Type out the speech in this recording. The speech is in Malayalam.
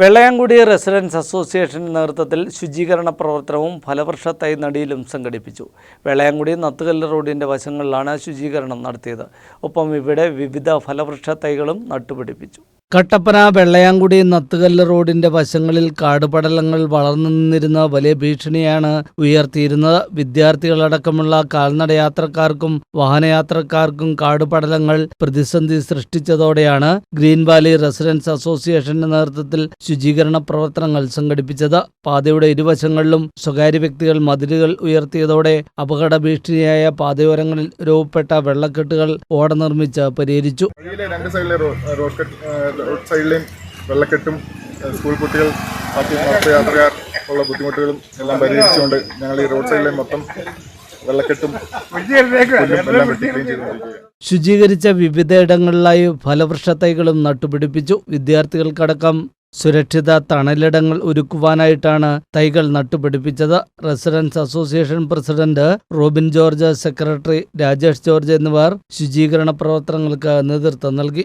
വെള്ളയാങ്കുടി റെസിഡൻസ് അസോസിയേഷന്റെ നേതൃത്വത്തിൽ ശുചീകരണ പ്രവർത്തനവും ഫലവൃക്ഷ തൈ നടിയിലും സംഘടിപ്പിച്ചു. വെള്ളയാംകുടി നത്തുകല്ല് റോഡിന്റെ വശങ്ങളിലാണ് ശുചീകരണം നടത്തിയത്. ഒപ്പം ഇവിടെ വിവിധ ഫലവൃക്ഷ തൈകളും നട്ടുപിടിപ്പിച്ചു. കട്ടപ്പന വെള്ളയാങ്കുടി നത്തുകല്ല് റോഡിന്റെ വശങ്ങളിൽ കാടുപടലങ്ങൾ വളർന്നു നിന്നിരുന്ന വലിയ ഭീഷണിയാണ് ഉയർത്തിയിരുന്നത്. വിദ്യാർത്ഥികളടക്കമുള്ള കാൽനടയാത്രക്കാർക്കും വാഹനയാത്രക്കാർക്കും കാടുപടലങ്ങൾ പ്രതിസന്ധി സൃഷ്ടിച്ചതോടെയാണ് ഗ്രീൻ വാലി റെസിഡൻസ് അസോസിയേഷന്റെ നേതൃത്വത്തിൽ ശുചീകരണ പ്രവർത്തനങ്ങൾ സംഘടിപ്പിച്ചത്. പാതയുടെ ഇരുവശങ്ങളിലും സ്വകാര്യ വ്യക്തികൾ മതിലുകൾ ഉയർത്തിയതോടെ അപകട ഭീഷണിയായ പാതയോരങ്ങളിൽ രൂപപ്പെട്ട വെള്ളക്കെട്ടുകൾ ഓട നിർമ്മിച്ച് പരിഹരിച്ചു റോഡ് സൈഡിലെയും വെള്ളക്കെട്ടും സ്കൂൾ കുട്ടികൾ മറ്റ് മൊത്ത യാത്രക്കാർ ഉള്ള ബുദ്ധിമുട്ടുകളും എല്ലാം പരിഹരിച്ചുകൊണ്ട് ഞങ്ങൾ ഈ റോഡ് സൈഡിലെ മൊത്തം വെള്ളക്കെട്ടും എല്ലാം വെട്ടി ശുചീകരിച്ച വിവിധയിടങ്ങളിലായി ഫലവൃക്ഷ തൈകളും നട്ടുപിടിപ്പിച്ചു. വിദ്യാർത്ഥികൾക്കടക്കം സുരക്ഷിത തണലിടങ്ങൾ ഒരുക്കുവാനായിട്ടാണ് തൈകൾ നട്ടുപിടിപ്പിച്ചത്. Residence association president Robin George secretary Rajesh George എന്നിവർ ശുചീകരണ പ്രവർത്തനങ്ങൾക്ക് നേതൃത്വം നൽകി.